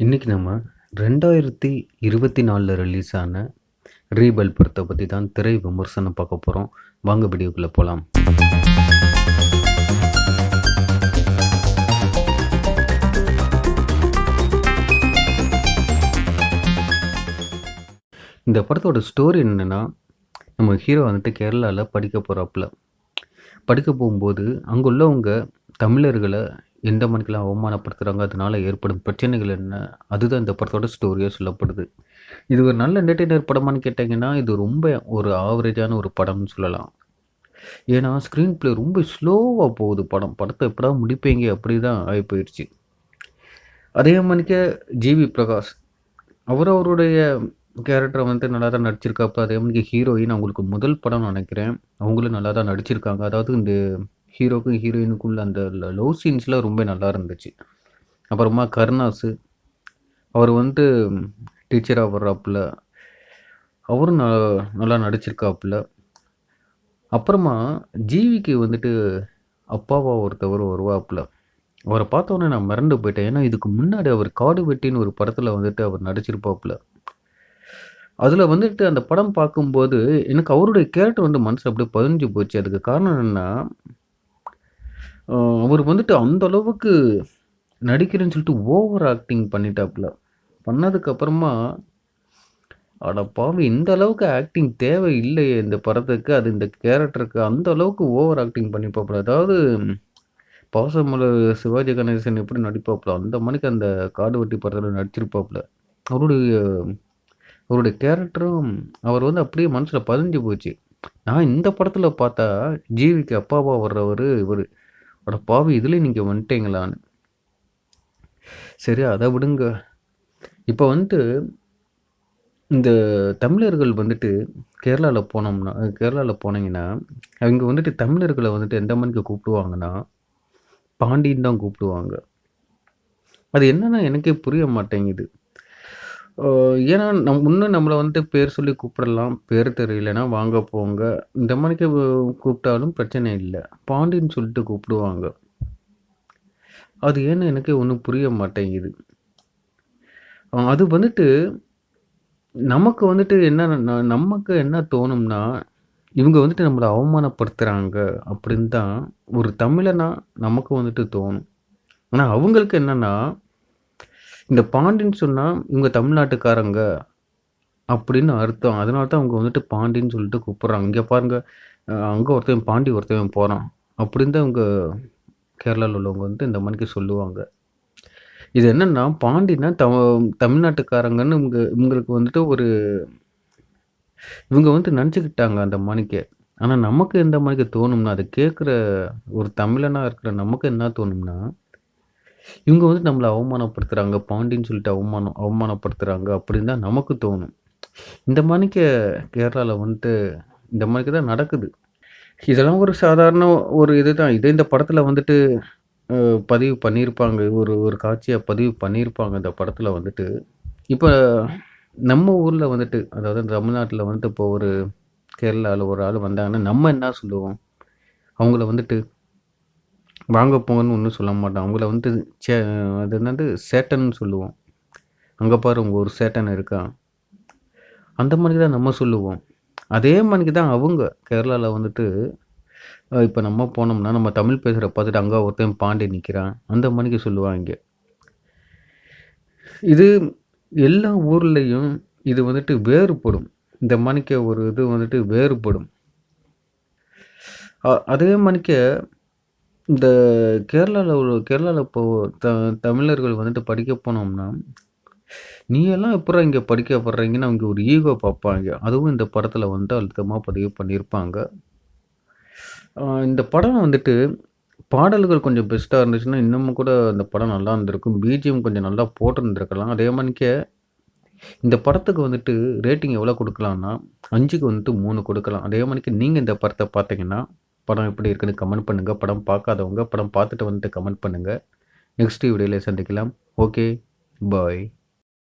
இன்றைக்கி நம்ம ரெண்டாயிரத்தி இருபத்தி நாலில் ரிலீஸ் ஆன ரீபல் படத்தை பற்றி தான் திரை விமர்சனம் பார்க்க போகிறோம் வாங்க வீடியோக்குள்ளே போகலாம் இந்த படத்தோட ஸ்டோரி என்னென்னா நம்ம ஹீரோ வந்துட்டு கேரளாவில் படிக்க போகிறாப்புல படிக்க போகும்போது அங்கே உள்ளவங்க தமிழர்களை எந்த மணிக்கெல்லாம் அவமானப்படுத்துகிறாங்க அதனால் ஏற்படும் பிரச்சனைகள் என்ன? அதுதான் இந்த படத்தோட ஸ்டோரியாக சொல்லப்படுது. இது ஒரு நல்ல என்டர்டெய்னர் படமான்னு கேட்டிங்கன்னா இது ரொம்ப ஒரு ஆவரேஜான ஒரு படம்னு சொல்லலாம். ஏன்னா ஸ்க்ரீன் பிளே ரொம்ப ஸ்லோவாக போகுது படம். படத்தை எப்படா முடிப்பீங்க? அப்படி தான் ஆகி போயிடுச்சு அதே மணிக்க ஜிவி பிரகாஷ் அவர் அவருடைய கேரக்டரை வந்து நல்லா தான் நடிச்சிருக்காப்ப அதே மாதிரி ஹீரோயின் அவங்களுக்கு முதல் படம் நினைக்கிறேன். அவங்களும் நல்லா தான் நடிச்சிருக்காங்க. அதாவது இந்த ஹீரோக்கும் ஹீரோயினுக்குள்ள அந்த லவ் சீன்ஸ்லாம் ரொம்ப நல்லா இருந்துச்சு. அப்புறமா கருணாஸு அவர் வந்து டீச்சராக வர்றாப்புல அவரும் ந நல்லா நடிச்சிருக்காப்புல. அப்புறமா ஜீவிக்கு வந்துட்டு அப்பாவா ஒருத்தவர் வருவாப்புல. அவரை பார்த்தோன்னே நான் மிரண்டு போயிட்டேன். ஏன்னா இதுக்கு முன்னாடி அவர் காடு வெட்டின்னு ஒரு படத்தில் வந்துட்டு அவர் நடிச்சிருப்பாப்புல. அதில் வந்துட்டு அந்த படம் பார்க்கும்போது எனக்கு அவருடைய கேரக்டர் வந்து மனசு அப்படியே பதிஞ்சு போச்சு. அதுக்கு காரணம் என்னென்னா அவர் வந்துட்டு அந்த அளவுக்கு நடிக்கிறேன்னு சொல்லிட்டு ஓவர் ஆக்டிங் பண்ணிட்டாப்புல. பண்ணதுக்கப்புறமா அட பாவி இந்த அளவுக்கு ஆக்டிங் தேவை இல்லையே இந்த படத்துக்கு அது இந்த கேரக்டருக்கு அந்த அளவுக்கு ஓவர் ஆக்டிங் பண்ணிப்பாப்புல. அதாவது பாசமலர் சிவாஜி கணேசன் எப்படி நடிப்பாப்புல? அந்த மணிக்கு அந்த காடு வட்டி படத்தில் நடிச்சிருப்பாப்புல. அவருடைய அவருடைய கேரக்டரும் அவர் வந்து அப்படியே மனசில் பதிஞ்சு போச்சு. நான் இந்த படத்தில் பார்த்தா ஜீவிக்கு அப்பாவா வர்றவர் இவர். அட பாவி இதில் நீங்கள் வந்துட்டீங்களான்னு சரி அதை விடுங்க. இப்போ வந்துட்டு இந்த தமிழர்கள் வந்துட்டு கேரளாவில் போனோம்னா கேரளாவில் போனீங்கன்னா அவங்க வந்துட்டு தமிழர்களை வந்துட்டு எந்த மணிக்கு கூப்பிடுவாங்கன்னா பாண்டின்னு தான் கூப்பிடுவாங்க. அது என்னென்னா எனக்கே புரிய மாட்டேங்குது. ஏன்னா நம் இன்னும் நம்மளை வந்து பேர் சொல்லி கூப்பிடலாம் பேர் தெரியலனா வாங்க போங்க. இந்த மாதிரிக்கு கூப்பிட்டாலும் பிரச்சனை இல்லை. பாண்டின்னு சொல்லிட்டு கூப்பிடுவாங்க. அது ஏன்னு எனக்கே ஒன்றும் புரிய மாட்டேங்குது. அது வந்துட்டு நமக்கு வந்துட்டு என்ன நமக்கு என்ன தோணும்னா இவங்க வந்துட்டு நம்மளை அவமானப்படுத்துகிறாங்க அப்படின்னு தான் ஒரு தமிழனா நமக்கு வந்துட்டு தோணும். ஆனால் அவங்களுக்கு என்னென்னா இந்த பாண்டின்னு சொன்னால் இவங்க தமிழ்நாட்டுக்காரங்க அப்படின்னு அர்த்தம். அதனால தான் அவங்க வந்துட்டு பாண்டின்னு சொல்லிட்டு கூப்பிட்றாங்க. இங்கே பாருங்க அங்கே ஒருத்தவன் பாண்டி ஒருத்தவன் போகிறான் அப்படின்னு தான் இவங்க கேரளாவில் உள்ளவங்க வந்து இந்த மணிக்கு சொல்லுவாங்க. இது என்னென்னா பாண்டினா த தமிழ்நாட்டுக்காரங்கன்னு இவங்க இவங்களுக்கு வந்துட்டு ஒரு இவங்க வந்து நினச்சிக்கிட்டாங்க அந்த மணிக்கு ஆனால் நமக்கு எந்த மணிக்கு தோணும்னா அதை கேட்குற ஒரு தமிழனாக இருக்கிற நமக்கு என்ன தோணும்னா இவங்க வந்து நம்மளை அவமானப்படுத்துகிறாங்க பாண்டின்னு சொல்லிட்டு அவமானம் அவமானப்படுத்துகிறாங்க அப்படின்னு தான் நமக்கு தோணும். இந்த மாதிரிக்கு கேரளாவில் வந்துட்டு இந்த மாதிரிக்கு தான் நடக்குது. இதெல்லாம் ஒரு சாதாரண ஒரு இது தான் இதே இந்த படத்தில் வந்துட்டு பதிவு பண்ணியிருப்பாங்க. ஒரு ஒரு காட்சியாக பதிவு பண்ணியிருப்பாங்க இந்த படத்தில் வந்துட்டு. இப்போ நம்ம ஊரில் வந்துட்டு அதாவது தமிழ்நாட்டில் வந்துட்டு இப்போ ஒரு கேரளாவில் ஒரு ஆள் வந்தாங்கன்னா நம்ம என்ன சொல்லுவோம்? அவங்கள வந்துட்டு வாங்க போங்கன்னு ஒன்றும் சொல்ல மாட்டோம் அவங்கள வந்து சே அது என்னது? சேட்டன்னு சொல்லுவோம். அங்கே பாரு உங்கள் ஒரு சேட்டன் இருக்கான் அந்த மாதிரி தான் நம்ம சொல்லுவோம். அதே மாதிரி தான் அவங்க கேரளாவில் வந்துட்டு இப்போ நம்ம போனோம்னா நம்ம தமிழ் பேசுகிற பார்த்துட்டு அங்கே ஒருத்தன் பாண்டி நிற்கிறான் அந்த மணிக்கு சொல்லுவாங்க. இது எல்லா ஊர்லேயும் இது வந்துட்டு வேறுபடும். இந்த மணிக்க ஒரு இது வந்துட்டு வேறுபடும். அதே மணிக்க இந்த கேரளாவில் கேரளாவில் இப்போ த தமிழர்கள் வந்துட்டு படிக்க போனோம்னா நீ எல்லாம் எப்படா இங்கே படிக்க படுறீங்கன்னு அவங்க ஒரு ஈகோ பார்ப்பாங்க. அதுவும் இந்த படத்தில் வந்து அழுத்தமாக பதிவு பண்ணியிருப்பாங்க. இந்த படம் வந்துட்டு பாடல்கள் கொஞ்சம் பெஸ்ட்டாக இருந்துச்சுன்னா இன்னமும் கூட இந்த படம் நல்லா இருந்திருக்கும். பிஜிஎம் கொஞ்சம் நல்லா போட்டிருந்துருக்கலாம். அதே மாதிரிக்கே இந்த படத்துக்கு வந்துட்டு ரேட்டிங் எவ்வளோ கொடுக்கலான்னா அஞ்சுக்கு வந்துட்டு மூணு கொடுக்கலாம். அதே மாதிரிக்கு நீங்கள் இந்த படத்தை பார்த்தீங்கன்னா படம் எப்படி இருக்குன்னு கமெண்ட் பண்ணுங்கள் படம் பார்க்காதவங்க படம் பார்த்துட்டு வந்துட்டு கமெண்ட் பண்ணுங்கள் நெக்ஸ்ட் வீடியோவில் சந்திக்கலாம். Okay bye